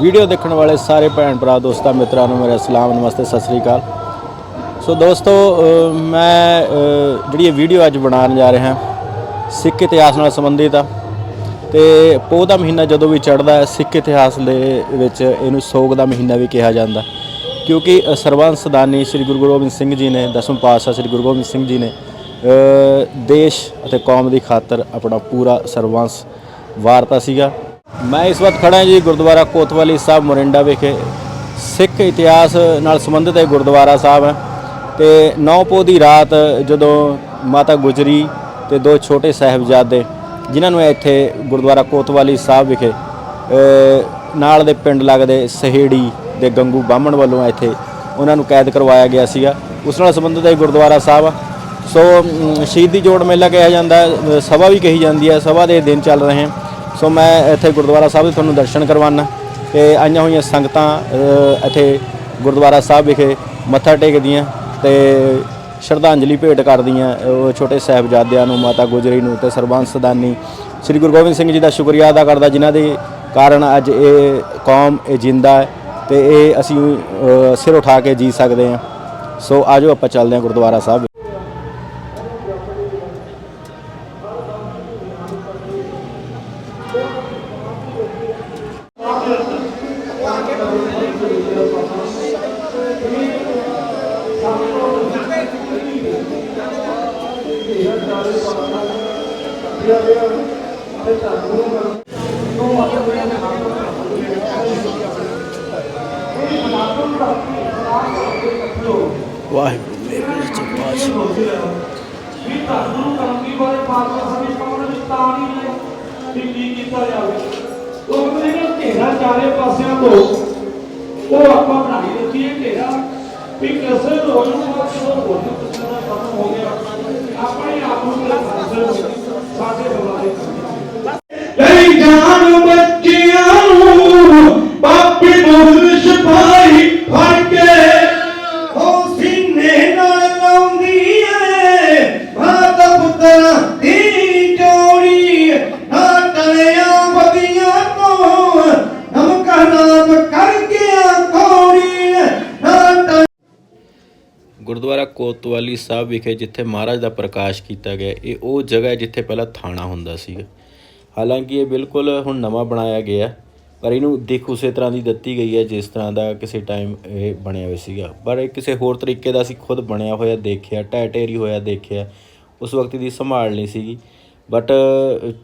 Video ਦੇਖਣ ਵਾਲੇ ਸਾਰੇ ਭੈਣ ਭਰਾ ਦੋਸਤਾਂ ਮਿੱਤਰਾਂ ਨੂੰ ਮੇਰਾ ਸਲਾਮ ਨਮਸਤੇ ਸਤਿ ਸ੍ਰੀ ਅਕਾਲ। ਸੋ ਦੋਸਤੋ ਮੈਂ ਜਿਹੜੀ ਇਹ ਵੀਡੀਓ ਅੱਜ ਬਣਾਉਣ ਜਾ ਰਿਹਾ ਸਿੱਖ ਇਤਿਹਾਸ ਨਾਲ ਸੰਬੰਧਿਤ ਆ। ਤੇ ਪੋਹ ਦਾ ਮਹੀਨਾ ਜਦੋਂ ਵੀ ਚੜ੍ਹਦਾ ਹੈ ਸਿੱਖ ਇਤਿਹਾਸ ਦੇ ਵਿੱਚ ਇਹਨੂੰ ਸੋਗ ਦਾ ਮਹੀਨਾ ਵੀ ਕਿਹਾ ਜਾਂਦਾ। ਕਿਉਂਕਿ ਅ, ਸਰਬੰਸ ਦਾਨੀ ਸ੍ਰੀ ਗੁਰੂ ਗੋਬਿੰਦ ਸਿੰਘ ਜੀ ਨੇ ਦਸਮ ਪਾਤਸ਼ਾਹ ਸ੍ਰੀ ਗੁਰੂ ਗੋਬਿੰਦ ਸਿੰਘ ਜੀ ਨੇ ਦੇਸ਼ ਅਤੇ ਕੌਮ ਦੀ ਖਾਤਰ ਆਪਣਾ ਪੂਰਾ ਸਰਬੰਸ ਵਾਰਤਾ ਸੀਗਾ। ਮੈਂ ਇਸ ਵਕਤ ਖੜਾ ਜੀ ਗੁਰਦੁਆਰਾ ਕੋਤਵਾਲੀ ਸਾਹਿਬ ਮੋਰਿੰਡਾ ਵਿਖੇ। ਸਿੱਖ ਇਤਿਹਾਸ ਨਾਲ ਸੰਬੰਧਿਤ ਇਹ ਗੁਰਦੁਆਰਾ ਸਾਹਿਬ ਹੈ ਤੇ ਨੌ ਪੋਹ ਦੀ ਰਾਤ ਜਦੋਂ ਮਾਤਾ ਗੁਜਰੀ ਤੇ ਦੋ ਛੋਟੇ ਸਾਹਿਬਜ਼ਾਦੇ ਜਿਨ੍ਹਾਂ ਨੂੰ ਇੱਥੇ ਗੁਰਦੁਆਰਾ ਕੋਤਵਾਲੀ ਸਾਹਿਬ ਵਿਖੇ ਨਾਲ ਦੇ ਪਿੰਡ ਲੱਗਦੇ ਸਹੇੜੀ ਦੇ ਗੰਗੂ ਬਾਹਮਣ ਵੱਲੋਂ ਇੱਥੇ ਉਹਨਾਂ ਨੂੰ ਕੈਦ ਕਰਵਾਇਆ ਗਿਆ ਸੀਗਾ। ਉਸ ਨਾਲ ਸੰਬੰਧਿਤ ਇਹ ਗੁਰਦੁਆਰਾ ਸਾਹਿਬ ਸੋ ਸ਼ਹੀਦੀ ਜੋੜ ਮੇਲਾ ਕਿਹਾ ਜਾਂਦਾ ਸਭਾ ਵੀ ਕਹੀ ਜਾਂਦੀ ਹੈ, ਸਭਾ ਦੇ ਦਿਨ ਚੱਲ ਰਹੇ ਹਨ। ਸੋ ਮੈਂ ਇੱਥੇ ਗੁਰਦੁਆਰਾ ਸਾਹਿਬ ਦੇ ਤੁਹਾਨੂੰ ਦਰਸ਼ਨ ਕਰਵਾਉਣਾ ਤੇ ਆਈਆਂ ਹੋਈਆਂ ਸੰਗਤਾਂ ਇੱਥੇ ਗੁਰਦੁਆਰਾ ਸਾਹਿਬ ਵਿਖੇ ਮੱਥਾ ਟੇਕਦੀਆਂ ਤੇ ਸ਼ਰਧਾਂਜਲੀ ਭੇਟ ਕਰਦੀਆਂ, ਉਹ ਛੋਟੇ ਸਾਹਿਬਜ਼ਾਦਿਆਂ ਨੂੰ, ਮਾਤਾ ਗੁਜਰੀ ਨੂੰ ਤੇ ਸਰਬੰਸ ਸਦਾਨੀ। ਸ੍ਰੀ ਗੁਰੂ ਗੋਬਿੰਦ ਸਿੰਘ ਜੀ ਦਾ ਸ਼ੁਕਰੀਆ ਅਦਾ ਕਰਦਾ, ਜਿਨ੍ਹਾਂ ਦੇ ਕਾਰਨ ਅੱਜ ਇਹ ਕੌਮ ਇਹ ਜਿੰਦਾ ਹੈ ਤੇ ਇਹ ਅਸੀਂ ਸਿਰ ਉਠਾ ਕੇ ਜੀ ਸਕਦੇ ਹਾਂ। ਸੋ ਆਜੋ ਆਪਾਂ ਚੱਲਦੇ ਹਾਂ ਗੁਰਦੁਆਰਾ ਸਾਹਿਬ। ਸੱਚੇ ਪਾਤਸ਼ਾਹ ਵੀ ਤੁਹਾਨੂੰ ਕਰਮੀ ਵਾਲੇ ਪਾਤਸ਼ਾਹ ਸਾਡੇ ਸਾਹਮਣੇ ਵਿਸਤਾਰ ਹੀ ਨਹੀਂ ਵੀ ਕੀ ਕੀਤਾ ਜਾਵੇ। ਉਹ ਕਹਿੰਦੇ ਨੇ ਘੇਰਾ ਚਾਰੇ ਪਾਸਿਆਂ ਤੋਂ। ਉਹ ਆਪਾਂ ਬਣਾਈ ਦਿੱਤੀ ਹੈ ਘੇਰਾ। ਵੀ ਕਿਸੇ ਰੋਜ਼ ਨੂੰ ਜਦੋਂ ਹੋਰ ਕਿਸੇ ਖਤਮ ਹੋ ਗਿਆ। ਆਪਣੇ ਆਪ ਨੂੰ ਸਾਡੇ ਬੁਲਾਏ ਕੋਤਵਾਲੀ ਸਾਹਿਬ ਵਿਖੇ ਜਿੱਥੇ ਮਹਾਰਾਜ ਦਾ ਪ੍ਰਕਾਸ਼ ਕੀਤਾ ਗਿਆ, ਇਹ ਉਹ ਜਗ੍ਹਾ ਹੈ ਜਿੱਥੇ ਪਹਿਲਾਂ ਥਾਣਾ ਹੁੰਦਾ ਸੀਗਾ। ਹਾਲਾਂਕਿ ਇਹ ਬਿਲਕੁਲ ਹੁਣ ਨਵਾਂ ਬਣਾਇਆ ਗਿਆ, ਪਰ ਇਹਨੂੰ ਦਿੱਖ ਉਸੇ ਤਰ੍ਹਾਂ ਦੀ ਦਿੱਤੀ ਗਈ ਹੈ ਜਿਸ ਤਰ੍ਹਾਂ ਦਾ ਕਿਸੇ ਟਾਈਮ ਇਹ ਬਣਿਆ ਹੋਇਆ ਸੀਗਾ। ਪਰ ਇਹ ਕਿਸੇ ਹੋਰ ਤਰੀਕੇ ਦਾ ਅਸੀਂ ਖੁਦ ਬਣਿਆ ਹੋਇਆ ਦੇਖਿਆ ਢਹਿ ਢੇਰੀ ਹੋਇਆ ਦੇਖਿਆ, ਉਸ ਵਕਤ ਦੀ ਸੰਭਾਲ ਨਹੀਂ ਸੀਗੀ। ਬਟ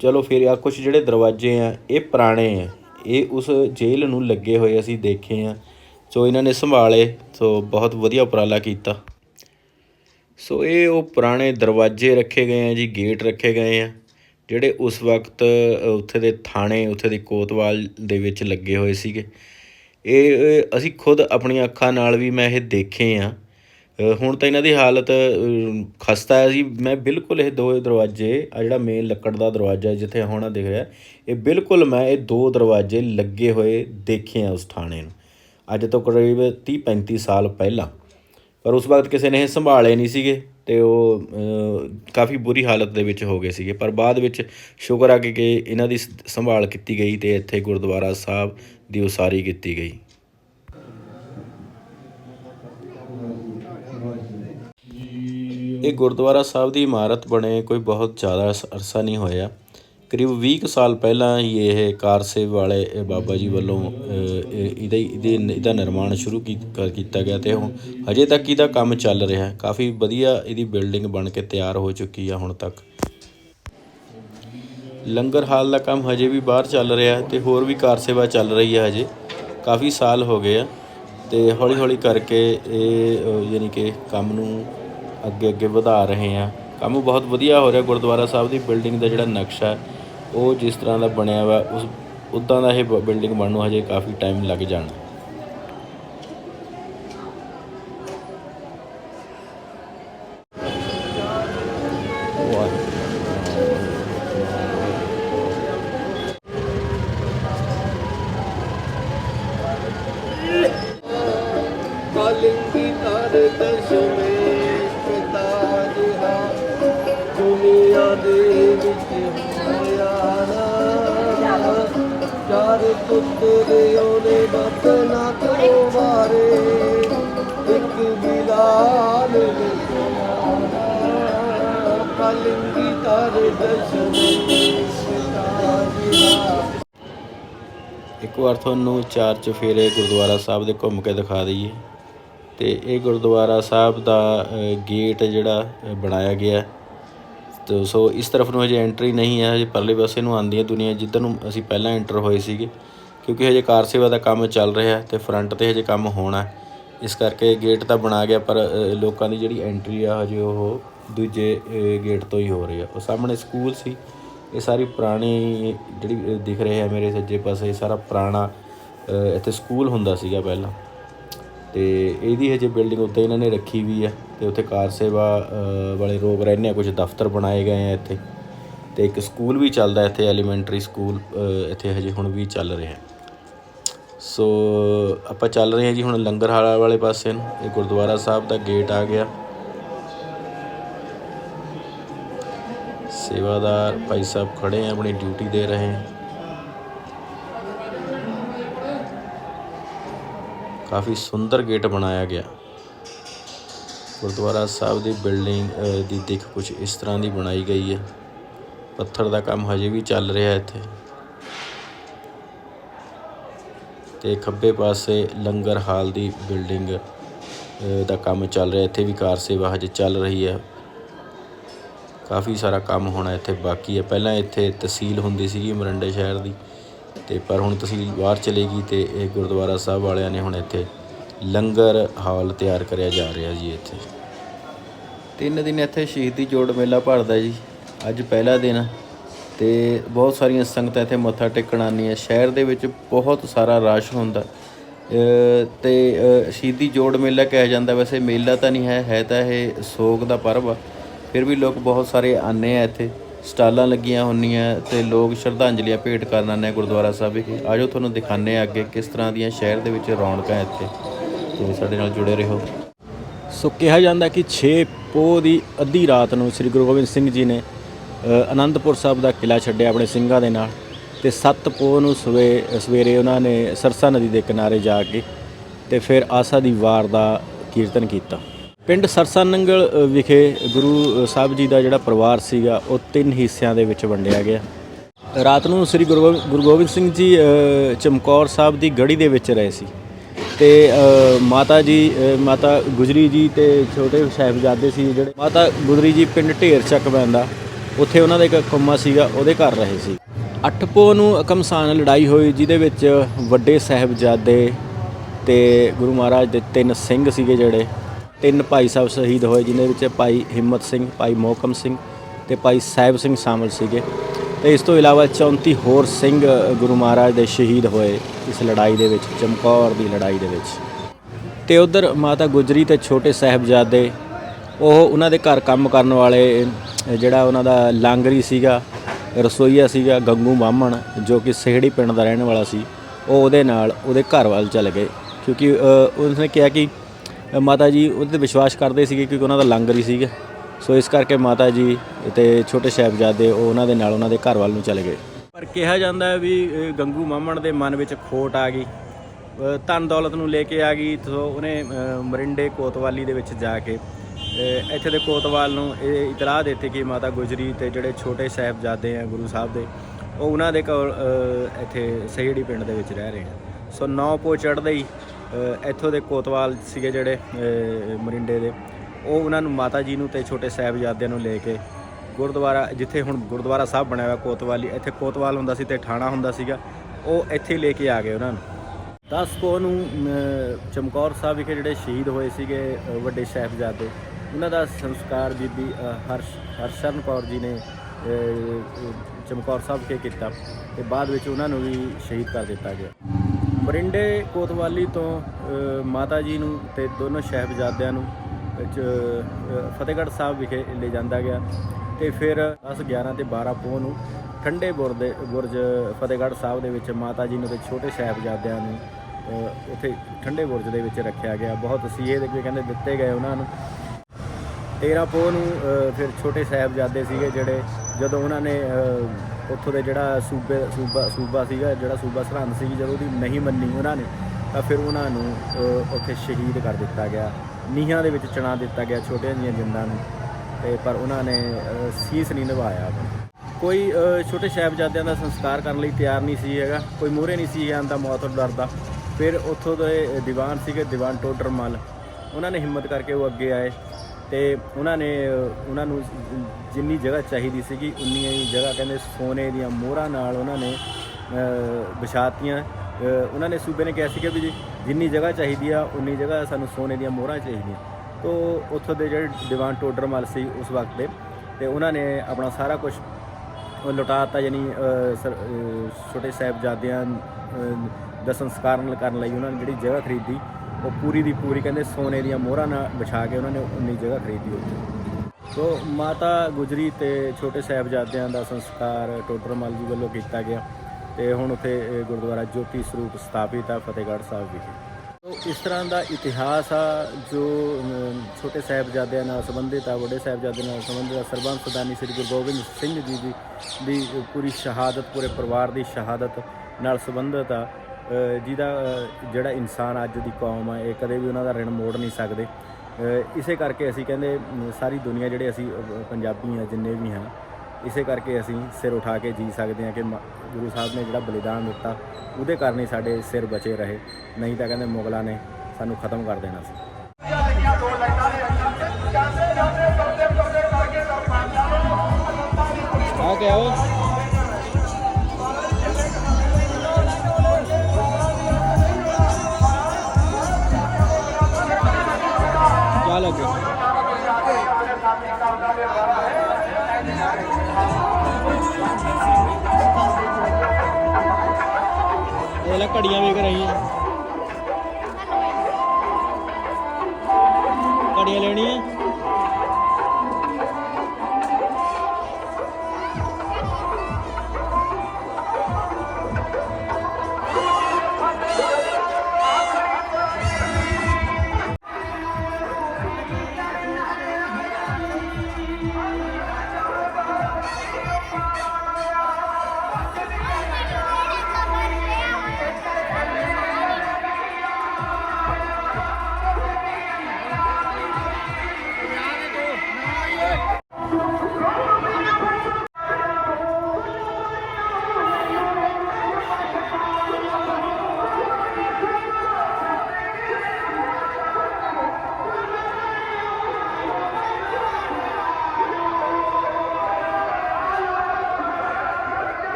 ਚਲੋ ਫਿਰ ਆ ਕੁਝ ਜਿਹੜੇ ਦਰਵਾਜ਼ੇ ਆ, ਇਹ ਪੁਰਾਣੇ ਆ। ਇਹ ਉਸ ਜੇਲ੍ਹ ਨੂੰ ਲੱਗੇ ਹੋਏ ਅਸੀਂ ਦੇਖੇ ਆ ਸੋ ਇਹਨਾਂ ਨੇ ਸੰਭਾਲੇ, ਸੋ ਬਹੁਤ ਵਧੀਆ ਉਪਰਾਲਾ ਕੀਤਾ। ਸੋ ਇਹ ਉਹ ਪੁਰਾਣੇ ਦਰਵਾਜ਼ੇ ਰੱਖੇ ਗਏ ਆ ਜੀ, ਗੇਟ ਰੱਖੇ ਗਏ ਆ, ਜਿਹੜੇ ਉਸ ਵਕਤ ਉੱਥੇ ਦੇ ਥਾਣੇ, ਉੱਥੇ ਦੀ ਕੋਤਵਾਲ ਦੇ ਵਿੱਚ ਲੱਗੇ ਹੋਏ ਸੀਗੇ। ਇਹ ਅਸੀਂ ਖੁਦ ਆਪਣੀਆਂ ਅੱਖਾਂ ਨਾਲ ਵੀ ਮੈਂ ਇਹ ਦੇਖੇ ਆ। ਹੁਣ ਤਾਂ ਇਹਨਾਂ ਦੀ ਹਾਲਤ ਖਸਤਾ ਹੈ ਜੀ। ਮੈਂ ਬਿਲਕੁਲ ਇਹ ਦੋ ਦਰਵਾਜ਼ੇ, ਆ ਜਿਹੜਾ ਮੇਨ ਲੱਕੜ ਦਾ ਦਰਵਾਜ਼ਾ ਜਿੱਥੇ ਹੋਣਾ ਦਿਖ ਰਿਹਾ, ਇਹ ਬਿਲਕੁਲ ਮੈਂ ਇਹ ਦੋ ਦਰਵਾਜ਼ੇ ਲੱਗੇ ਹੋਏ ਦੇਖੇ ਆ ਉਸ ਥਾਣੇ ਨੂੰ। ਅੱਜ ਤੋਂ ਕਰੀਬ 30 35 ਸਾਲ ਪਹਿਲਾਂ। ਪਰ ਉਸ ਵਕਤ ਕਿਸੇ ਨੇ ਇਹ ਸੰਭਾਲੇ ਨਹੀਂ ਸੀਗੇ ਤੇ ਉਹ ਕਾਫੀ ਬੁਰੀ ਹਾਲਤ ਦੇ ਵਿੱਚ ਹੋ ਗਏ ਸੀਗੇ। ਪਰ ਬਾਅਦ ਵਿੱਚ ਸ਼ੁਕਰ ਆ ਕਿ ਇਹਨਾਂ ਦੀ ਸੰਭਾਲ ਕੀਤੀ ਗਈ ਤੇ ਇੱਥੇ ਗੁਰਦੁਆਰਾ ਸਾਹਿਬ ਦੀ ਉਸਾਰੀ ਕੀਤੀ ਗਈ। ਇਹ ਗੁਰਦੁਆਰਾ ਸਾਹਿਬ ਦੀ ਇਮਾਰਤ ਬਣੇ ਕੋਈ ਬਹੁਤ ਜ਼ਿਆਦਾ ਅਰਸਾ ਨਹੀਂ ਹੋਇਆ। ਕਰੀਬ 20 ਕੁ ਸਾਲ ਪਹਿਲਾਂ ਹੀ ਇਹ ਕਾਰ ਕਾਰਸੇਵ ਵਾਲੇ ਬਾਬਾ ਜੀ ਵੱਲੋਂ ਅ, ਇਹਦਾ ਇਹਦੇ ਇਹਦਾ ਨਿਰਮਾਣ ਸ਼ੁਰੂ ਕੀ- ਕ- ਕੀਤਾ ਗਿਆ ਤੇ ਹੁਣ ਹਜੇ ਤੱਕ ਇਹਦਾ ਕੰਮ ਚੱਲ ਰਿਹਾ ਹੈ। ਕਾਫੀ ਵਧੀਆ ਇਹਦੀ ਬਿਲਡਿੰਗ ਬਣ ਕੇ ਤਿਆਰ ਹੋ ਚੁੱਕੀ ਆ ਹੁਣ ਤੱਕ। ਲੰਗਰ ਹਾਲ ਦਾ ਕੰਮ ਹਜੇ ਵੀ ਬਾਹਰ ਚੱਲ ਰਿਹਾ ਹੈ ਤੇ ਹੋਰ ਵੀ ਕਾਰ ਸੇਵਾ ਚੱਲ ਰਹੀ ਹੈ ਹਜੇ। ਕਾਫੀ ਸਾਲ ਹੋ ਗਏ ਆ ਤੇ ਹੌਲੀ ਹੌਲੀ ਕਰਕੇ ਇਹ ਅ, ਯਾਨੀ ਕਿ ਕੰਮ ਨੂੰ ਅੱਗੇ ਅੱਗੇ ਵਧਾ ਰਹੇ ਆ। ਕੰਮ ਬਹੁਤ ਵਧੀਆ ਹੋ ਰਿਹਾ ਗੁਰਦੁਆਰਾ ਸਾਹਿਬ ਦੀ ਬਿਲਡਿੰਗ ਦਾ ਜਿਹੜਾ ਨਕਸ਼ਾ ਉਹ ਜਿਸ ਤਰ੍ਹਾਂ ਦਾ ਬਣਿਆ ਵਾ, ਉਸ, ਉੱਦਾਂ ਦਾ ਇਹ ਬਿਲਡਿੰਗ ਬਣਨ ਨੂੰ ਹਜੇ ਕਾਫੀ ਟਾਈਮ ਲੱਗ ਜਾਣਾ। ਦੁਨੀਆ ਦੇ ਵਿੱਚ ਹੋਇਆ ਨਾ ਕਰੋ ਮਾਰੇ। ਇੱਕ ਬਿਲਾਲ ਲਿਖਿਆ ਕਲਿੰਗੀ ਤਰ ਦਸ਼ਮੇ ਇੱਕ ਵਾਰ ਤੁਹਾਨੂੰ ਚਾਰ ਚੁਫੇਰੇ ਗੁਰਦੁਆਰਾ ਸਾਹਿਬ ਦੇ ਘੁੰਮ ਕੇ ਦਿਖਾ ਦਈਏ। ਤੇ ਇਹ ਗੁਰਦੁਆਰਾ ਸਾਹਿਬ ਦਾ ਗੇਟ ਜਿਹੜਾ ਬਣਾਇਆ ਗਿਆ ਤੇ ਸੋ ਇਸ ਤਰਫ ਨੂੰ ਹਜੇ ਐਂਟਰੀ ਨਹੀਂ ਹੈ, ਹਜੇ ਪਰਲੇ ਪਾਸੇ ਨੂੰ ਆਉਂਦੀ ਹੈ ਦੁਨੀਆ ਜਿੱਧਰ ਨੂੰ ਅਸੀਂ ਪਹਿਲਾਂ ਐਂਟਰ ਹੋਏ ਸੀਗੇ। ਕਿਉਂਕਿ ਹਜੇ ਕਾਰ ਸੇਵਾ ਦਾ ਕੰਮ ਚੱਲ ਰਿਹਾ ਹੈ ਤੇ ਫਰੰਟ ਤੇ ਹਜੇ ਕੰਮ ਹੋਣਾ ਇਸ ਕਰਕੇ ਗੇਟ ਤਾਂ ਬਣਾ ਗਿਆ, ਪਰ ਲੋਕਾਂ ਦੀ ਜਿਹੜੀ ਐਂਟਰੀ ਆ ਹਜੇ ਉਹ ਦੂਜੇ ਗੇਟ ਤੋਂ ਹੀ ਹੋ ਰਹੀ ਆ। ਉਹ ਸਾਹਮਣੇ ਸਕੂਲ ਸੀ। ਇਹ ਸਾਰੀ ਪੁਰਾਣੀ ਜਿਹੜੀ ਦਿਖ ਰਿਹਾ ਹੈ ਮੇਰੇ ਸੱਜੇ ਪਾਸੇ, ਇਹ ਸਾਰਾ ਪੁਰਾਣਾ ਇੱਥੇ ਸਕੂਲ ਹੁੰਦਾ ਸੀਗਾ ਪਹਿਲਾਂ। ਤੇ ਇਹਦੀ ਹਜੇ ਬਿਲਡਿੰਗ ਉੱਤੇ ਇਹਨਾਂ ਨੇ ਰੱਖੀ ਵੀ ਹੈ ਤੇ ਉੱਥੇ ਕਾਰ ਸੇਵਾ ਵਾਲੇ ਲੋਕ ਰਹਿੰਦੇ ਆ ਕੁਝ ਦਫ਼ਤਰ ਬਣਾਏ ਗਏ ਆ ਇੱਥੇ। ਤੇ ਇੱਕ ਸਕੂਲ ਵੀ ਚੱਲਦਾ ਇੱਥੇ, ਐਲੀਮੈਂਟਰੀ ਸਕੂਲ ਇੱਥੇ ਹਜੇ ਹੁਣ ਵੀ ਚੱਲ ਰਿਹਾ। ਸੋ ਆਪਾਂ ਚੱਲ ਰਹੇ ਹਾਂ ਜੀ ਹੁਣ ਲੰਗਰ ਹਾਲ ਵਾਲੇ ਪਾਸੇ ਨੂੰ। ਇਹ ਗੁਰਦੁਆਰਾ ਸਾਹਿਬ ਦਾ ਗੇਟ ਆ ਗਿਆ। ਸੇਵਾਦਾਰ ਭਾਈ ਸਾਹਿਬ ਖੜੇ ਆ, ਆਪਣੀ ਡਿਊਟੀ ਦੇ ਰਹੇ ਹੈ ਕਾਫੀ ਸੁੰਦਰ ਗੇਟ ਬਣਾਇਆ ਗਿਆ। ਗੁਰਦੁਆਰਾ ਸਾਹਿਬ ਦੀ ਬਿਲਡਿੰਗ ਦੀ ਦਿੱਖ ਕੁਝ ਇਸ ਤਰ੍ਹਾਂ ਦੀ ਬਣਾਈ ਗਈ ਹੈ। ਪੱਥਰ ਦਾ ਕੰਮ ਹਜੇ ਵੀ ਚੱਲ ਰਿਹਾ ਇੱਥੇ। ਤੇ ਖੱਬੇ ਪਾਸੇ ਲੰਗਰ ਹਾਲ ਦੀ ਬਿਲਡਿੰਗ ਦਾ ਕੰਮ ਚੱਲ ਰਿਹਾ। ਇੱਥੇ ਵੀ ਕਾਰ ਸੇਵਾ ਹਜੇ ਚੱਲ ਰਹੀ ਹੈ। ਕਾਫੀ ਸਾਰਾ ਕੰਮ ਹੋਣਾ ਇੱਥੇ ਬਾਕੀ ਹੈ। ਪਹਿਲਾਂ ਇੱਥੇ ਤਹਿਸੀਲ ਹੁੰਦੀ ਸੀਗੀ ਮਰੰਡੇ ਸ਼ਹਿਰ ਦੀ, ਤੇ ਪਰ ਹੁਣ ਤਹਿਸੀਲ ਬਾਹਰ ਚਲੇ ਗਈ ਤੇ ਇਹ ਗੁਰਦੁਆਰਾ ਸਾਹਿਬ ਵਾਲਿਆਂ ਨੇ ਹੁਣ ਇੱਥੇ ਲੰਗਰ ਹਾਲ ਤਿਆਰ ਕਰਿਆ ਜਾ ਰਿਹਾ ਜੀ ਇੱਥੇ। ਤਿੰਨ ਦਿਨ ਇੱਥੇ ਸ਼ਹੀਦੀ ਜੋੜ ਮੇਲਾ ਭਰਦਾ ਜੀ। ਅੱਜ ਪਹਿਲਾ ਦਿਨ ਤੇ ਬਹੁਤ ਸਾਰੀਆਂ ਸੰਗਤਾਂ ਇੱਥੇ ਮੱਥਾ ਟੇਕਣ ਆਉਂਦੀਆਂ। ਸ਼ਹਿਰ ਦੇ ਵਿੱਚ ਬਹੁਤ ਸਾਰਾ ਰਸ਼ ਹੁੰਦਾ। ਅ, ਤੇ ਸ਼ਹੀਦੀ ਜੋੜ ਮੇਲਾ ਕਿਹਾ ਜਾਂਦਾ। ਵੈਸੇ ਮੇਲਾ ਤਾਂ ਨਹੀਂ ਹੈ ਹੈ ਤਾਂ ਇਹ ਸੋਗ ਦਾ ਪਰਬ ਆ। ਫਿਰ ਵੀ ਲੋਕ ਬਹੁਤ ਸਾਰੇ ਆਉਂਦੇ ਆ ਇੱਥੇ। ਸਟਾਲਾਂ ਲੱਗੀਆਂ ਹੁੰਦੀਆਂ ਤੇ ਲੋਕ ਸ਼ਰਧਾਂਜਲੀਆਂ ਭੇਟ ਕਰਨ ਆਉਂਦੇ ਆ ਗੁਰਦੁਆਰਾ ਸਾਹਿਬ ਵਿਖੇ। ਆਜੋ ਤੁਹਾਨੂੰ ਦਿਖਾਉਂਦੇ ਆ ਅੱਗੇ ਕਿਸ ਤਰ੍ਹਾਂ ਦੀਆਂ ਸ਼ਹਿਰ ਦੇ ਵਿੱਚ ਰੌਣਕਾਂ ਇੱਥੇ। ਤੇ ਸਾਡੇ ਨਾਲ ਜੁੜੇ ਰਹੋ। ਸੋ ਕਿਹਾ ਜਾਂਦਾ ਕਿ 6 ਪੋਹ ਦੀ ਅੱਧੀ ਰਾਤ ਨੂੰ ਸ੍ਰੀ ਗੁਰੂ ਗੋਬਿੰਦ ਸਿੰਘ ਜੀ ਨੇ ਅਨੰਦਪੁਰ ਸਾਹਿਬ ਦਾ ਕਿਲਾ ਛੱਡਿਆ ਆਪਣੇ ਸਿੰਘਾਂ ਦੇ ਨਾਲ ਤੇ 7 ਪੋਹ ਨੂੰ ਸਵੇ, ਸਵੇਰੇ ਉਹਨਾਂ ਨੇ ਸਰਸਾ ਨਦੀ ਦੇ ਕਿਨਾਰੇ ਜਾ ਕੇ ਤੇ ਫਿਰ ਆਸਾ ਦੀ ਵਾਰ ਦਾ ਕੀਰਤਨ ਕੀਤਾ। ਪਿੰਡ ਸਰਸਾ ਨੰਗਲ ਵਿਖੇ ਗੁਰੂ ਸਾਹਿਬ ਜੀ ਦਾ ਜਿਹੜਾ ਪਰਿਵਾਰ ਸੀਗਾ, ਉਹ ਤਿੰਨ ਹਿੱਸਿਆਂ ਦੇ ਵਿੱਚ ਵੰਡਿਆ ਗਿਆ। ਰਾਤ ਨੂੰ ਸ੍ਰੀ ਗੁਰੂ ਗੋਬਿੰਦ- ਗੁਰੂ ਗੋਬਿੰਦ ਸਿੰਘ ਜੀ ਚਮਕੌਰ ਸਾਹਿਬ ਦੀ ਗੜੀ ਦੇ ਵਿੱਚ ਰਹੇ ਸੀ ਤੇ ਮਾਤਾ ਜੀ ਮਾਤਾ ਗੁਜਰੀ ਜੀ ਤੇ ਛੋਟੇ ਸਾਹਿਬਜ਼ਾਦੇ ਸੀ ਜਿਹੜੇ। ਮਾਤਾ ਗੁਜਰੀ ਜੀ ਪਿੰਡ ਢੇਰ ਚੱਕ ਪੈਂਦਾ। ਉੱਥੇ ਉਹਨਾਂ ਦਾ ਇੱਕ ਕੁੰਮਾ ਸੀਗਾ, ਉਹਦੇ ਘਰ ਰਹੇ ਸੀ। ਅੱਠ ਪੋਹ ਨੂੰ ਕਮਸਾਨ ਲੜਾਈ ਹੋਈ, ਜਿਹਦੇ ਵਿੱਚ ਵੱਡੇ ਸਾਹਿਬਜ਼ਾਦੇ ਤੇ ਗੁਰੂ ਮਹਾਰਾਜ ਦੇ ਤਿੰਨ ਸਿੰਘ ਸੀਗੇ ਜਿਹੜੇ। ਤਿੰਨ ਭਾਈ ਸਾਹਿਬ ਸ਼ਹੀਦ ਹੋਏ ਜਿਨ੍ਹਾਂ ਵਿੱਚ ਭਾਈ ਹਿੰਮਤ ਸਿੰਘ, ਭਾਈ ਮੋਹਕਮ ਸਿੰਘ ਤੇ ਭਾਈ ਸਾਹਿਬ ਸਿੰਘ ਸ਼ਾਮਲ ਸੀਗੇ। ਤੇ ਇਸ ਤੋਂ ਇਲਾਵਾ 34 ਹੋਰ ਸਿੰਘ ਗੁਰੂ ਮਹਾਰਾਜ ਦੇ ਸ਼ਹੀਦ ਹੋਏ ਇਸ ਲੜਾਈ ਦੇ ਵਿੱਚ, ਚਮਕੌਰ ਦੀ ਲੜਾਈ ਦੇ ਵਿੱਚ। ਤੇ ਉਧਰ ਮਾਤਾ ਗੁਜਰੀ ਤੇ ਛੋਟੇ ਸਾਹਿਬਜ਼ਾਦੇ, ਉਹ ਉਹਨਾਂ ਦੇ ਘਰ ਕੰਮ ਕਰਨ ਵਾਲੇ ਜਿਹੜਾ ਉਹਨਾਂ ਦਾ ਲਾਂਗਰੀ ਸੀਗਾ, ਰਸੋਈਆ ਸੀਗਾ ਗੰਗੂ ਬਾਹਮਣ ਜੋ ਕਿ ਸਿਹੜੀ ਪਿੰਡ ਦਾ ਰਹਿਣ ਵਾਲਾ ਸੀ, ਉਹ ਉਹਦੇ ਨਾਲ ਉਹਦੇ ਘਰ ਵੱਲ ਚੱਲ ਗਏ। ਕਿਉਂਕਿ ਉਸਨੇ ਕਿਹਾ ਕਿ ਮਾਤਾ ਜੀ ਉਹਦੇ ਤੇ ਵਿਸ਼ਵਾਸ ਕਰਦੇ ਸੀਗੇ ਕਿਉਂਕਿ ਉਹਨਾਂ ਦਾ ਲਾਂਗਰ ਹੀ ਸੀਗਾ। ਸੋ ਇਸ ਕਰਕੇ ਮਾਤਾ ਜੀ ਤੇ ਛੋਟੇ ਸਾਹਿਬਜ਼ਾਦੇ ਉਹ ਉਹਨਾਂ ਦੇ ਨਾਲ ਉਹਨਾਂ ਦੇ ਘਰ ਵੱਲ ਨੂੰ ਚਲੇ ਗਏ। ਪਰ ਕਿਹਾ ਜਾਂਦਾ ਹੈ ਵੀ ਗੰਗੂ ਮਾਮਣ ਦੇ ਮਨ ਵਿੱਚ ਖੋਟ ਆ ਗਈ। ਧਨ ਦੌਲਤ ਨੂੰ ਲੈ ਕੇ ਆ ਗਈ ਸੋ ਉਹਨੇ ਮਰਿੰਡੇ ਕੋਤਵਾਲੀ ਦੇ ਵਿੱਚ ਜਾ ਕੇ ਅ, ਇੱਥੇ ਦੇ ਕੋਤਵਾਲ ਨੂੰ ਇਹ ਇਤਲਾਹ ਦਿੱਤੀ ਕਿ ਮਾਤਾ ਗੁਜਰੀ ਤੇ ਜਿਹੜੇ ਛੋਟੇ ਸਾਹਿਬਜ਼ਾਦੇ ਆ ਗੁਰੂ ਸਾਹਿਬ ਦੇ ਉਹ ਉਹਨਾਂ ਦੇ ਕੋਲ ਇੱਥੇ ਸਹੀੜੀ ਪਿੰਡ ਦੇ ਵਿੱਚ ਰਹਿ ਰਹੇ ਆ ਸੋ ਨੌ ਪੋ ਚੜ੍ਹਦੇ ਹੀ ਇੱਥੋਂ ਦੇ ਕੋਤਵਾਲ ਸੀਗੇ ਜਿਹੜੇ ਮਰਿੰਡੇ ਦੇ ਉਹ ਉਹਨਾਂ ਨੂੰ ਮਾਤਾ ਜੀ ਨੂੰ ਤੇ ਛੋਟੇ ਸਾਹਿਬਜ਼ਾਦਿਆਂ ਨੂੰ ਲੈ ਕੇ ਗੁਰਦੁਆਰਾ ਜਿੱਥੇ ਹੁਣ ਗੁਰਦੁਆਰਾ ਸਾਹਿਬ ਬਣਿਆ ਹੋਇਆ ਕੋਤਵਾਲੀ ਇੱਥੇ ਕੋਤਵਾਲ ਹੁੰਦਾ ਸੀ ਤੇ ਠਾਣਾ ਹੁੰਦਾ ਸੀਗਾ ਉਹ ਇੱਥੇ ਲੈ ਕੇ ਆ ਗਏ ਉਹਨਾਂ ਨੂੰ। 10 ਕੋ ਨੂੰ ਚਮਕੌਰ ਸਾਹਿਬ ਵਿਖੇ ਜਿਹੜੇ ਸ਼ਹੀਦ ਹੋਏ ਸੀਗੇ ਵੱਡੇ ਸਾਹਿਬਜ਼ਾਦੇ ਉਹਨਾਂ ਦਾ ਸੰਸਕਾਰ ਬੀਬੀ ਹਰਸ਼, ਹਰਸ਼ਰਨ ਕੌਰ ਜੀ ਨੇ ਚਮਕੌਰ ਸਾਹਿਬ ਵਿਖੇ ਕੀਤਾ ਤੇ ਬਾਅਦ ਵਿੱਚ ਉਹਨਾਂ ਨੂੰ ਵੀ ਸ਼ਹੀਦ ਕਰ ਦਿੱਤਾ ਗਿਆ। ਬਰਿੰਡੇ ਕੋਤਵਾਲੀ ਤੋਂ ਮਾਤਾ ਜੀ ਨੂੰ ਤੇ ਦੋਨੋਂ ਸਾਹਿਬਜ਼ਾਦਿਆਂ ਨੂੰ, ਵਿੱਚ ਫਤਿਹਗੜ੍ਹ ਸਾਹਿਬ ਵਿਖੇ ਲੈ ਜਾਂਦਾ ਗਿਆ ਤੇ ਫਿਰ 10 11 ਤੇ 12 ਪੋਹ ਨੂੰ ਠੰਡੇ ਬੁਰਜ ਬੁਰਜ ਫਤਿਹਗੜ੍ਹ ਸਾਹਿਬ ਦੇ ਵਿੱਚ ਮਾਤਾ ਜੀ ਨੂੰ ਤੇ ਛੋਟੇ ਸਾਹਿਬਜ਼ਾਦਿਆਂ ਨੂੰ ਉੱਥੇ ਠੰਡੇ ਬੁਰਜ ਦੇ ਵਿੱਚ ਰੱਖਿਆ ਗਿਆ। ਬਹੁਤ ਸੀਏ ਦੇ ਕਹਿੰਦੇ ਦਿੱਤੇ ਗਏ ਉਹਨਾਂ ਨੂੰ। 13 ਪੋਹ ਨੂੰ ਫਿਰ ਛੋਟੇ ਸਾਹਿਬਜ਼ਾਦੇ ਸੀਗੇ ਜਿਹੜੇ, ਜਦੋਂ ਉਹਨਾਂ ਨੇ ਉੱਥੋਂ ਦੇ ਜਿਹੜਾ ਸੂਬੇ, ਸੂਬਾ ਸੂਬਾ ਸੀਗਾ, ਜਿਹੜਾ ਸੂਬਾ ਸਰਹੰਦ ਸੀ ਜਦੋਂ ਉਹਦੀ ਨਹੀਂ ਮੰਨੀ ਉਹਨਾਂ ਨੇ, ਤਾਂ ਫਿਰ ਉਹਨਾਂ ਨੂੰ ਉੱਥੇ ਸ਼ਹੀਦ ਕਰ ਦਿੱਤਾ ਗਿਆ। ਨੀਹਾਂ ਦੇ ਵਿੱਚ ਚਣਾ ਦਿੱਤਾ ਗਿਆ ਛੋਟੀਆਂ ਜਿਹੀਆਂ ਜਿੰਦਾਂ ਨੂੰ, ਤੇ ਪਰ ਉਹਨਾਂ ਨੇ ਸੀਸ ਨਹੀਂ ਨਿਭਾਇਆ ਕੋਈ ਛੋਟੇ ਸਾਹਿਬਜ਼ਾਦਿਆਂ ਦਾ ਸੰਸਕਾਰ ਕਰਨ ਲਈ ਤਿਆਰ ਨਹੀਂ ਸੀ ਹੈਗਾ, ਕੋਈ ਮੂਹਰੇ ਨਹੀਂ ਸੀ ਆਂਦਾ ਮੌਤ ਤੋਂ ਡਰਦਾ ਫਿਰ ਉੱਥੋਂ ਦੇ ਦੀਵਾਨ ਸੀਗੇ, ਦੀਵਾਨ ਟੋਡਰ ਮੱਲ ਉਹਨਾਂ ਨੇ ਹਿੰਮਤ ਕਰਕੇ ਉਹ ਅੱਗੇ ਆਏ। ਤੇ ਉਹਨਾਂ ਨੇ ਉਹਨਾਂ ਨੂੰ ਜਿੰਨੀ ਜਗ੍ਹਾ ਚਾਹੀਦੀ ਸੀਗੀ ਉਨੀ ਹੀ ਜਗ੍ਹਾ ਕਹਿੰਦੇ ਸੋਨੇ ਦੀਆਂ ਮੋਹਰਾਂ ਨਾਲ ਉਹਨਾਂ ਨੇ ਅ, ਵਿਛਾਤੀਆਂ। ਉਹਨਾਂ ਨੇ ਸੂਬੇ ਨੇ ਕਿਹਾ ਸੀ ਕਿ ਵੀ ਜੀ ਜਿੰਨੀ ਜਗ੍ਹਾ ਚਾਹੀਦੀ ਆ ਉਨੀ ਜਗ੍ਹਾ ਸਾਨੂੰ ਸੋਨੇ ਦੀਆਂ ਮੋਹਰਾਂ ਚਾਹੀਦੀਆਂ। ਤੋ ਉੱਥੋਂ ਦੇ ਜਿਹੜੇ ਦੀਵਾਨ ਟੋਡਰ ਮੱਲ ਸੀ ਉਸ ਵਕਤ ਦੇ ਤੇ ਉਹਨਾਂ ਨੇ ਆਪਣਾ ਸਾਰਾ ਕੁਝ ਉਹ ਲੁਟਾਤਾ ਯਾਨੀ ਸਰ- ਛੋਟੇ ਸਾਹਿਬਜ਼ਾਦਿਆਂ ਦਾ ਸੰਸਕਾਰ ਕਰਨ ਲਈ ਉਹਨਾਂ ਨੇ ਜਿਹੜੀ ਜਗ੍ਹਾ ਖਰੀਦੀ ਉਹ ਪੂਰੀ ਦੀ ਪੂਰੀ ਕਹਿੰਦੇ ਸੋਨੇ ਦੀਆਂ ਮੋਹਰਾਂ ਨਾਲ ਵਿਛਾ ਕੇ ਉਹਨਾਂ ਨੇ ਉਨੀ ਜਗ੍ਹਾ ਖਰੀਦੀ ਉੱਥੇ। ਸੋ ਮਾਤਾ ਗੁਜਰੀ ਤੇ ਛੋਟੇ ਸਾਹਿਬਜ਼ਾਦਿਆਂ ਦਾ ਸੰਸਕਾਰ ਟੋਡਰਮਲ ਜੀ ਵੱਲੋਂ ਕੀਤਾ ਗਿਆ ਤੇ ਹੁਣ ਉੱਥੇ ਗੁਰਦੁਆਰਾ ਜੋਤੀ ਸਰੂਪ ਸਥਾਪਿਤ ਆ, ਫਤਿਹਗੜ੍ਹ ਸਾਹਿਬ ਵਿਖੇ। ਸੋ ਇਸ ਤਰ੍ਹਾਂ ਦਾ ਇਤਿਹਾਸ ਆ ਜੋ ਛੋਟੇ ਸਾਹਿਬਜ਼ਾਦਿਆਂ ਨਾਲ ਸੰਬੰਧਿਤ ਆ, ਵੱਡੇ ਸਾਹਿਬਜ਼ਾਦਿਆਂ ਨਾਲ ਸੰਬੰਧਿਤ ਆ, ਸਰਬੰਸ ਸਦਾਨੀ ਸ੍ਰੀ ਗੁਰੂ ਗੋਬਿੰਦ ਸਿੰਘ ਜੀ ਦੀ ਦੀ ਪੂਰੀ ਸ਼ਹਾਦਤ, ਪੂਰੇ ਪਰਿਵਾਰ ਦੀ ਸ਼ਹਾਦਤ ਨਾਲ ਸੰਬੰਧਿਤ ਆ। ਜਿਹਦਾ ਜਿਹੜਾ ਇਨਸਾਨ ਅੱਜ ਦੀ ਕੌਮ ਆ, ਇਹ ਕਦੇ ਵੀ ਉਹਨਾਂ ਦਾ ਰਿਣ ਮੋੜ ਨਹੀਂ ਸਕਦੇ। ਇਸੇ ਕਰਕੇ ਅਸੀਂ ਕਹਿੰਦੇ ਸਾਰੀ ਦੁਨੀਆ ਜਿਹੜੇ ਅਸੀਂ ਪੰਜਾਬੀ ਆ, ਜਿੰਨੇ ਵੀ ਹਾਂ ਇਸੇ ਕਰਕੇ ਅਸੀਂ ਸਿਰ ਉਠਾ ਕੇ ਜੀ ਸਕਦੇ ਹਾਂ ਕਿ ਮ- ਗੁਰੂ ਸਾਹਿਬ ਨੇ ਜਿਹੜਾ ਬਲੀਦਾਨ ਦਿੱਤਾ, ਉਹਦੇ ਕਾਰਨ ਹੀ ਸਾਡੇ ਸਿਰ ਬਚੇ ਰਹੇ। ਨਹੀਂ ਤਾਂ ਕਹਿੰਦੇ ਮੁਗਲਾਂ ਨੇ ਸਾਨੂੰ ਖਤਮ ਕਰ ਦੇਣਾ ਸੀ। ਆ ਕੇ ਆਓ। ਚੱਲ ਇਹ ਲੈ ਘੜੀਆਂ ਵੇਖ ਰਹੀ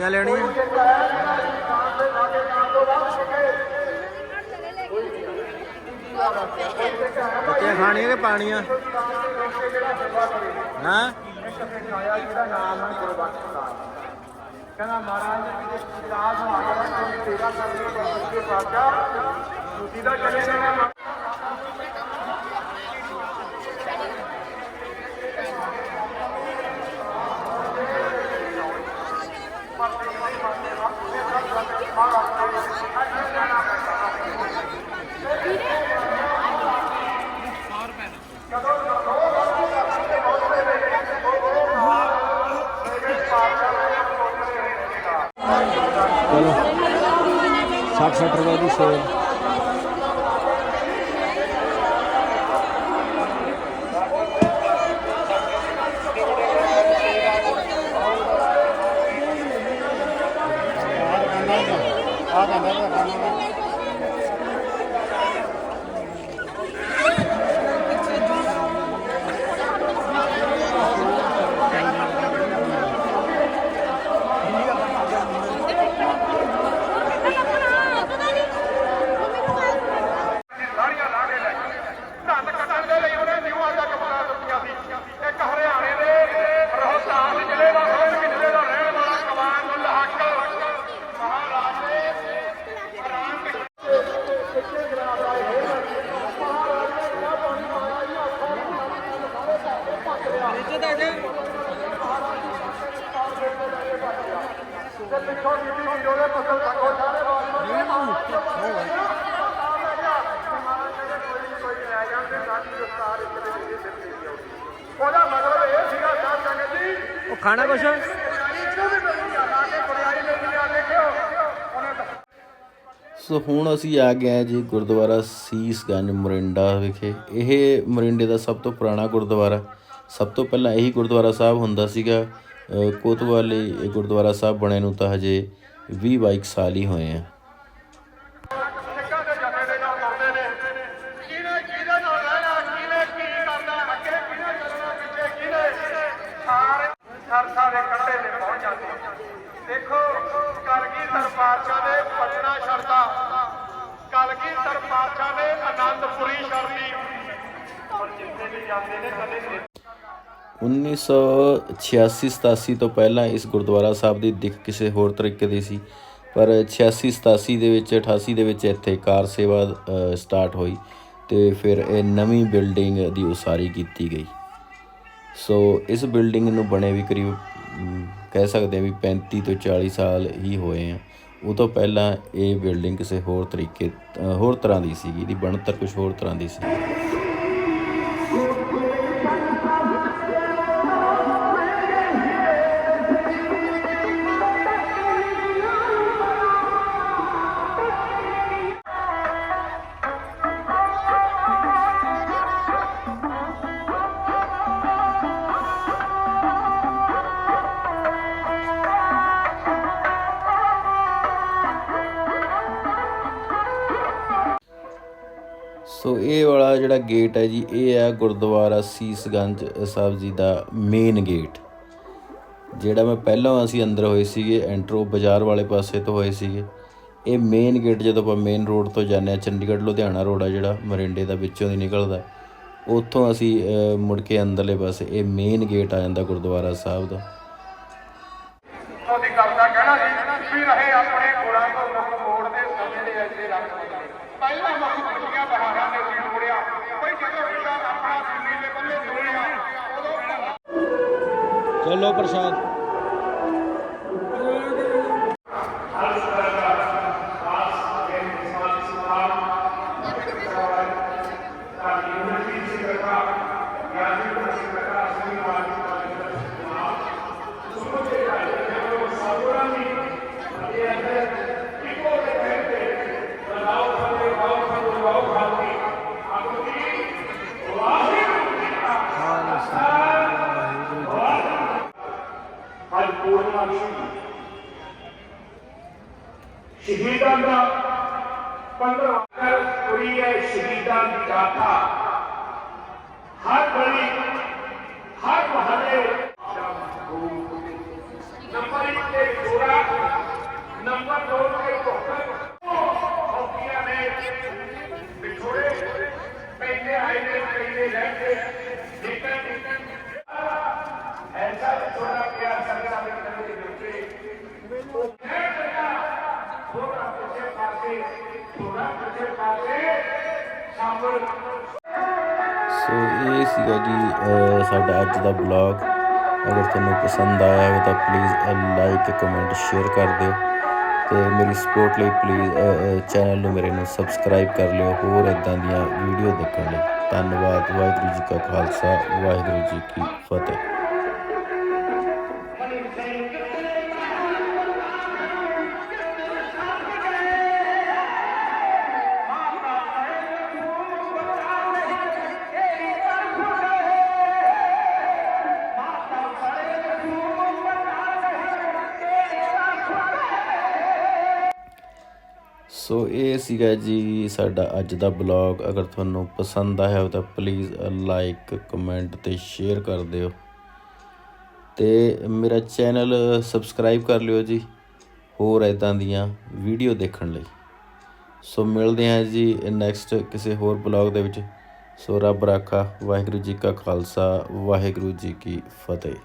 ਜੁੱਤੀਆਂ ਲੈਣੀਆਂ। ਜੁੱਤੀਆਂ ਖਾਣੀਆਂ ਕਿ ਪਾਣੀਆਂ ਹਾਂ? ਕਹਿੰਦਾ ਮਹਾਰਾਜ ਜੀ ਰਾਜ ਨੂੰ ਆਇਆ ਤਾਂ ਸੇਵਾ ਕਰਨੀ ਹੈ ਤੇ ਪਾਸ਼ਾ ਤੁਸੀਂ ਦਾ ਚਲੇ ਜਾਣਾ através do solo. ਸੋ ਹੁਣ ਅਸੀਂ ਆ ਗਏ ਹਾਂ ਜੀ ਗੁਰਦੁਆਰਾ ਸੀਸਗੰਜ ਮੋਰਿੰਡਾ ਵਿਖੇ। ਇਹ ਮੋਰਿੰਡੇ ਦਾ ਸਭ ਤੋਂ ਪੁਰਾਣਾ ਗੁਰਦੁਆਰਾ। ਸਭ ਤੋਂ ਪਹਿਲਾਂ ਇਹੀ ਗੁਰਦੁਆਰਾ ਸਾਹਿਬ ਹੁੰਦਾ ਸੀਗਾ। ਅ, ਕੋਤਵਾਲੀ ਗੁਰਦੁਆਰਾ ਸਾਹਿਬ ਬਣੇ ਨੂੰ ਤਾਂ ਹਜੇ 20 22 ਸਾਲ ਹੀ ਹੋਏ ਆ ਸਿੱਖਾਂ ਦੇ ਜਥੇ ਦੇ ਨਾਲ ਤੁਰਦੇ ਨੇ ਕਿਹਨੇ ਕਿਹਦੇ ਨਾਲ ਰਹਿਣਾ ਕਿਹਨੇ ਕੀ ਕਰਨਾ ਅੱਗੇ ਕਿਹਨੇ ਚੱਲਣਾ ਪਿੱਛੇ ਕਿਹਨੇ ਸਾਰੇ ਸਰਸਾ ਦੇ ਕੰਢੇ ਤੇ ਪਹੁੰਚ ਜਾਂਦੇ ਦੇਖੋ ਕਲਗੀਧਰ ਪਾਤਸ਼ਾਹ ਦੇ ਪਟਨਾ ਛੜਦਾ ਕਲਗੀਧਰ ਪਾਤਸ਼ਾਹ ਨੇ ਆਨੰਦਪੁਰੀ ਛੜਦੀ ਔਰ ਜਿੱਥੇ ਵੀ ਜਾਂਦੇ ਨੇ ਕਦੇ ਨਹੀਂ 1986-87 ਤੋਂ ਪਹਿਲਾਂ ਇਸ ਗੁਰਦੁਆਰਾ ਸਾਹਿਬ ਦੀ ਦਿੱਖ ਕਿਸੇ ਹੋਰ ਤਰੀਕੇ ਦੀ ਸੀ। ਪਰ 86-87 ਦੇ ਵਿੱਚ 88 ਦੇ ਵਿੱਚ ਇੱਥੇ ਕਾਰ ਸੇਵਾ ਸਟਾਰਟ ਹੋਈ ਤੇ ਫਿਰ ਇਹ ਨਵੀਂ ਬਿਲਡਿੰਗ ਦੀ ਉਸਾਰੀ ਕੀਤੀ ਗਈ। ਸੋ ਇਸ ਬਿਲਡਿੰਗ ਨੂੰ ਬਣੇ ਵੀ ਕਰੀਬ ਕਹਿ ਸਕਦੇ ਹਾਂ ਵੀ 35 ਤੋਂ 40 ਸਾਲ ਹੀ ਹੋਏ ਆ। ਉਹ ਤੋਂ ਪਹਿਲਾਂ ਇਹ ਬਿਲਡਿੰਗ ਕਿਸੇ ਹੋਰ ਤਰੀਕੇ ਹੋਰ ਤਰ੍ਹਾਂ ਦੀ ਸੀਗੀ, ਇਹਦੀ ਬਣਤਰ ਕੁਝ ਹੋਰ ਤਰ੍ਹਾਂ ਦੀ ਸੀ। ਵਾਲਾ ਜਿਹੜਾ ਗੇਟ ਹੈ ਜੀ, ਇਹ ਹੈ ਗੁਰਦੁਆਰਾ ਸੀਸਗੰਜ ਸਾਹਿਬ ਜੀ ਦਾ ਮੇਨ ਗੇਟ ਜਿਹੜਾ ਮੈਂ ਪਹਿਲਾਂ ਅਸੀਂ ਅੰਦਰ ਹੋਏ ਸੀਗੇ, ਐਂਟਰੋ ਬਾਜ਼ਾਰ ਵਾਲੇ ਪਾਸੇ ਤੋਂ ਹੋਏ ਸੀਗੇ। ਇਹ ਮੇਨ ਗੇਟ ਜਦੋਂ ਆਪਾਂ ਮੇਨ ਰੋਡ ਤੋਂ ਜਾਂਦੇ ਆ ਚੰਡੀਗੜ੍ਹ ਲੁਧਿਆਣਾ ਰੋਡ ਆ ਜਿਹੜਾ, ਮਰਿੰਡੇ ਦਾ ਵਿੱਚੋਂ ਦੀ ਨਿਕਲਦਾ। ਉੱਥੋਂ ਅਸੀਂ ਮੁੜ ਕੇ ਅੰਦਰਲੇ ਪਾਸੇ, ਇਹ ਮੇਨ ਗੇਟ ਆ ਜਾਂਦਾ ਗੁਰਦੁਆਰਾ ਸਾਹਿਬ ਦਾ। ਉਹਦੀ ਗੱਲ ਕਹਿਣਾ ਸੀ, ਵੀ ਰਹੇ ਆਪਣੇ ਗੁਰਾਂ ਤੋਂ ਮੁਖ ਮੋੜਦੇ ਸਮੇਂ ਦੇ ਐਸੇ ਰੱਖ ਪਹਿਲਾਂ ਮੁਖ ਬਹਾਰਾਂ ਨੇ ਸੀ ਮੋੜਿਆ ਕੋਈ ਜਦੋਂ ਵੀਰਾ ਆਪਣਾ ਦਿੱਲੀ ਦੇ ਬੰਦੇ ਜੋੜਿਆ ਉਦੋਂ ਪ੍ਰਸ਼ਾਦ। ਸ਼ਹੀਦਾਂ ਦਾ? 15 ਸੋ ਇਹ ਸੀਗਾ ਜੀ ਸਾਡਾ ਅੱਜ ਦਾ ਬਲੌਗ ਅਗਰ ਤੁਹਾਨੂੰ ਪਸੰਦ ਆਇਆ ਹੋਵੇ ਤਾਂ ਪਲੀਜ਼ ਲਾਈਕ ਕਮੈਂਟ ਸ਼ੇਅਰ ਕਰ ਦਿਓ। ਤੇ ਮੇਰੀ ਸਪੋਰਟ ਲਈ ਪਲੀਜ਼ ਚੈਨਲ ਨੂੰ ਮੇਰੇ ਨੂੰ ਸਬਸਕ੍ਰਾਈਬ ਕਰ ਲਿਓ। ਹੋਰ ਇਦਾਂ ਦੀਆਂ ਵੀਡੀਓ ਦੇਖਣ ਲਈ। ਧੰਨਵਾਦ, ਵਾਹਿਗੁਰੂ ਜੀ ਕਾ ਖਾਲਸਾ, ਵਾਹਿਗੁਰੂ ਜੀ ਕੀ ਫਤਿਹ। ਸੋ ਇਹ ਸੀਗਾ ਜੀ ਸਾਡਾ ਅੱਜ ਦਾ ਬਲੌਗ। ਅਗਰ ਤੁਹਾਨੂੰ ਪਸੰਦ ਆਇਆ ਹੋ ਤਾਂ ਪਲੀਜ਼ ਲਾਈਕ ਕਮੈਂਟ ਤੇ ਸ਼ੇਅਰ ਕਰ ਦਿਓ। ਤੇ ਮੇਰਾ ਚੈਨਲ ਸਬਸਕ੍ਰਾਈਬ ਕਰ ਲਿਓ ਜੀ ਹੋਰ ਇਦਾਂ ਦੀਆਂ ਵੀਡੀਓ ਦੇਖਣ ਲਈ। ਸੋ ਮਿਲਦੇ ਹਾਂ ਜੀ ਨੈਕਸਟ ਕਿਸੇ ਹੋਰ ਬਲੌਗ ਦੇ ਵਿੱਚ। ਸੋ ਰੱਬ ਰਾਖਾ, ਵਾਹਿਗੁਰੂ ਜੀ ਕਾ ਖਾਲਸਾ, ਵਾਹਿਗੁਰੂ ਜੀ ਕੀ ਫਤਿਹ।